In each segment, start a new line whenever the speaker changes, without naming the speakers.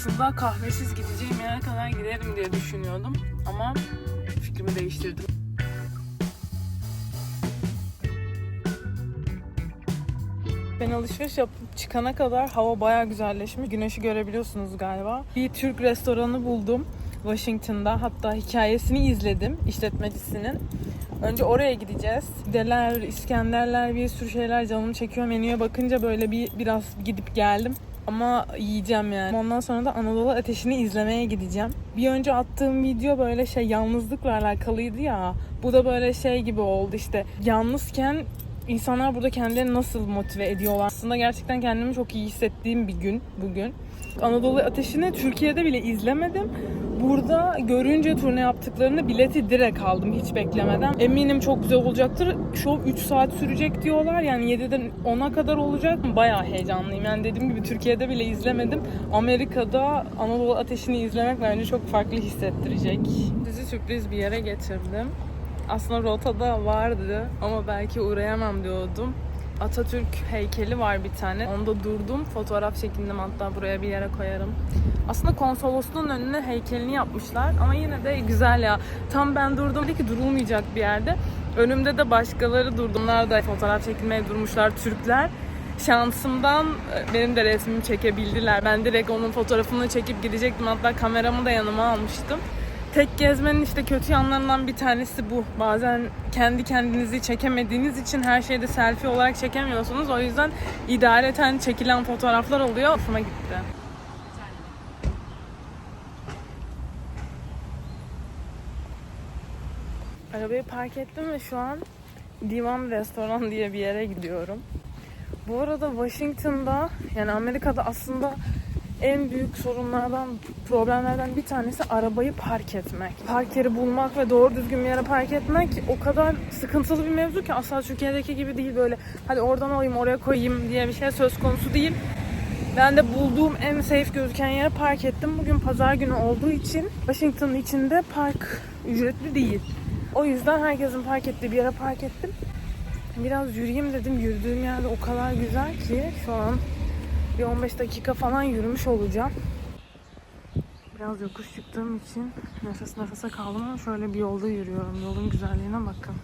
Aslında kahvesiz gideceğim yere kadar giderim diye düşünüyordum. Ama fikrimi değiştirdim. Ben alışveriş yapıp çıkana kadar hava bayağı güzelleşmiş. Güneşi görebiliyorsunuz galiba. Bir Türk restoranı buldum Washington'da. Hatta hikayesini izledim işletmecisinin. Önce oraya gideceğiz. Deler, İskenderler bir sürü şeyler canımı çekiyor. Menüye bakınca böyle bir biraz gidip geldim. Ama yiyeceğim yani. Ondan sonra da Anadolu Ateşi'ni izlemeye gideceğim. Bir önce attığım video böyle şey yalnızlıkla alakalıydı ya. Bu da böyle şey gibi oldu işte. Yalnızken insanlar burada kendilerini nasıl motive ediyorlar. Aslında gerçekten kendimi çok iyi hissettiğim bir gün bugün. Anadolu Ateşi'ni Türkiye'de bile izlemedim. Burada görünce turne yaptıklarını bileti direkt aldım hiç beklemeden. Eminim çok güzel olacaktır. Şov 3 saat sürecek diyorlar. Yani 7'den 10'a kadar olacak. Bayağı heyecanlıyım. Yani dediğim gibi Türkiye'de bile izlemedim. Amerika'da Anadolu Ateşi'ni izlemek bence çok farklı hissettirecek. Sizi sürpriz bir yere getirdim. Aslında rotada vardı ama belki uğrayamam diyordum. Atatürk heykeli var bir tane. Onda durdum. Fotoğraf çekindim hatta buraya bir yere koyarım. Aslında konsolosluğun önüne heykelini yapmışlar ama yine de güzel ya. Tam ben durdum dedi ki durulmayacak bir yerde. Önümde de başkaları durdu. Onlar da fotoğraf çekilmeye durmuşlar Türkler. Şansımdan e, benim de resmimi çekebildiler. Ben direkt onun fotoğrafını çekip gidecektim. Hatta kameramı da yanıma almıştım. Tek gezmenin işte kötü yanlarından bir tanesi bu. Bazen kendi kendinizi çekemediğiniz için her şeyde selfie olarak çekemiyorsunuz. O yüzden idareten çekilen fotoğraflar oluyor. Hoşuma gitti. Arabayı park ettim ve şu an Divan Restoran diye bir yere gidiyorum. Bu arada Washington'da yani Amerika'da aslında en büyük sorunlardan, problemlerden bir tanesi arabayı park etmek. Park yeri bulmak ve doğru düzgün bir yere park etmek o kadar sıkıntılı bir mevzu ki asla Türkiye'deki gibi değil böyle hadi oradan alayım oraya koyayım diye bir şey söz konusu değil. Ben de bulduğum en safe gözüken yere park ettim. Bugün pazar günü olduğu için Washington'ın içinde park ücretli değil. O yüzden herkesin park ettiği bir yere park ettim. Biraz yürüyeyim dedim. Yürüdüğüm yerde o kadar güzel ki şu an bir 15 dakika falan yürümüş olacağım. Biraz yokuş çıktığım için nefes nefese kaldım ama şöyle bir yolda yürüyorum. Yolun güzelliğine bakın.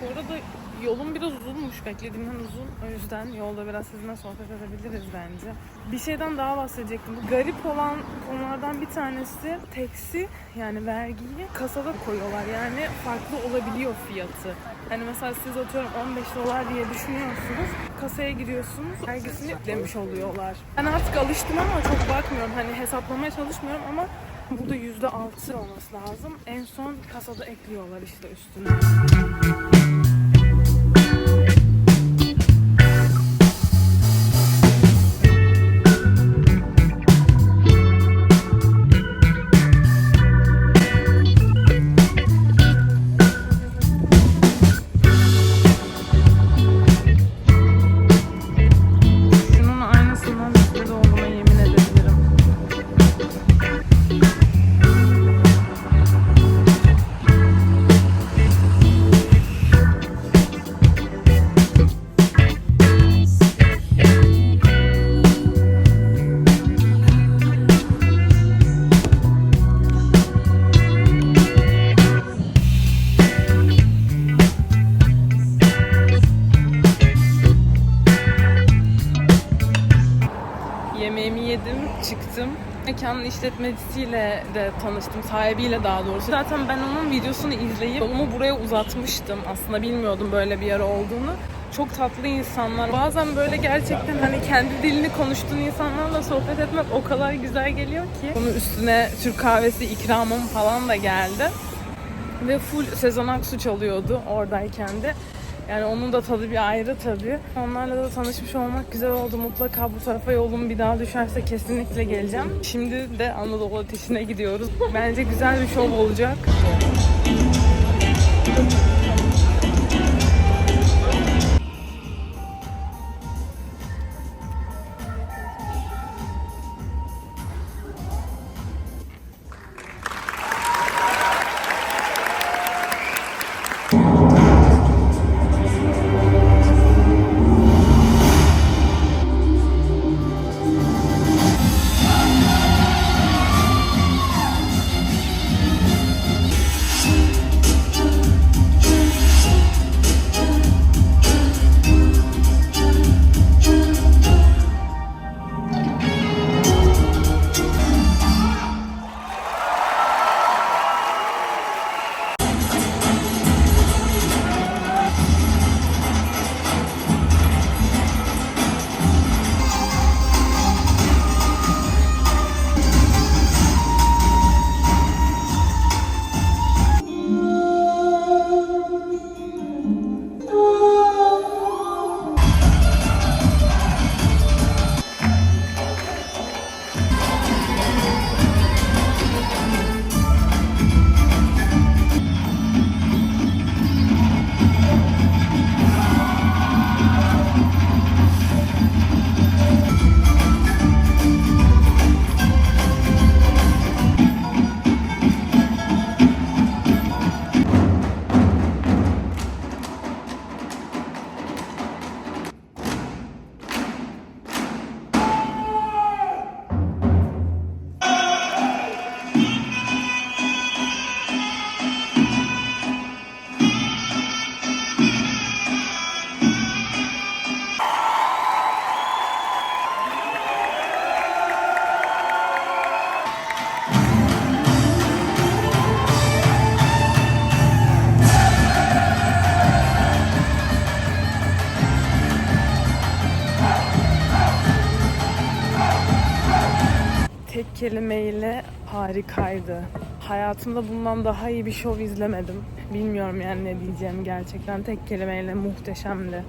Bu arada yolun biraz uzunmuş. Beklediğimden uzun. O yüzden yolda biraz sizinle sohbet edebiliriz bence. Bir şeyden daha bahsedecektim. Bu garip olan konulardan bir tanesi teksi yani vergiyi kasada koyuyorlar. Yani farklı olabiliyor fiyatı. Hani mesela siz atıyorum 15 dolar diye düşünüyorsunuz. Kasaya giriyorsunuz. Vergisini yüklemiş oluyorlar. Ben artık alıştım ama çok bakmıyorum. Hani hesaplamaya çalışmıyorum ama burada %6 olması lazım. En son kasada ekliyorlar işte üstüne. Yedim, çıktım. Mekanın işletmecisiyle de tanıştım, sahibiyle daha doğrusu. Zaten ben onun videosunu izleyip yolumu buraya uzatmıştım. Aslında bilmiyordum böyle bir yer olduğunu. Çok tatlı insanlar. Bazen böyle gerçekten hani kendi dilini konuştuğun insanlarla sohbet etmek o kadar güzel geliyor ki. Bunun üstüne Türk kahvesi ikramım falan da geldi. Ve full Sezen Aksu çalıyordu oradayken de. Yani onun da tadı bir ayrı tabii. Onlarla da tanışmış olmak güzel oldu. Mutlaka bu tarafa yolum bir daha düşerse kesinlikle geleceğim. Şimdi de Anadolu Ateşi'ne gidiyoruz. Bence güzel bir şov olacak. Kelimeyle harikaydı. Hayatımda bundan daha iyi bir şov izlemedim. Bilmiyorum yani ne diyeceğim gerçekten. Tek kelimeyle muhteşemdi.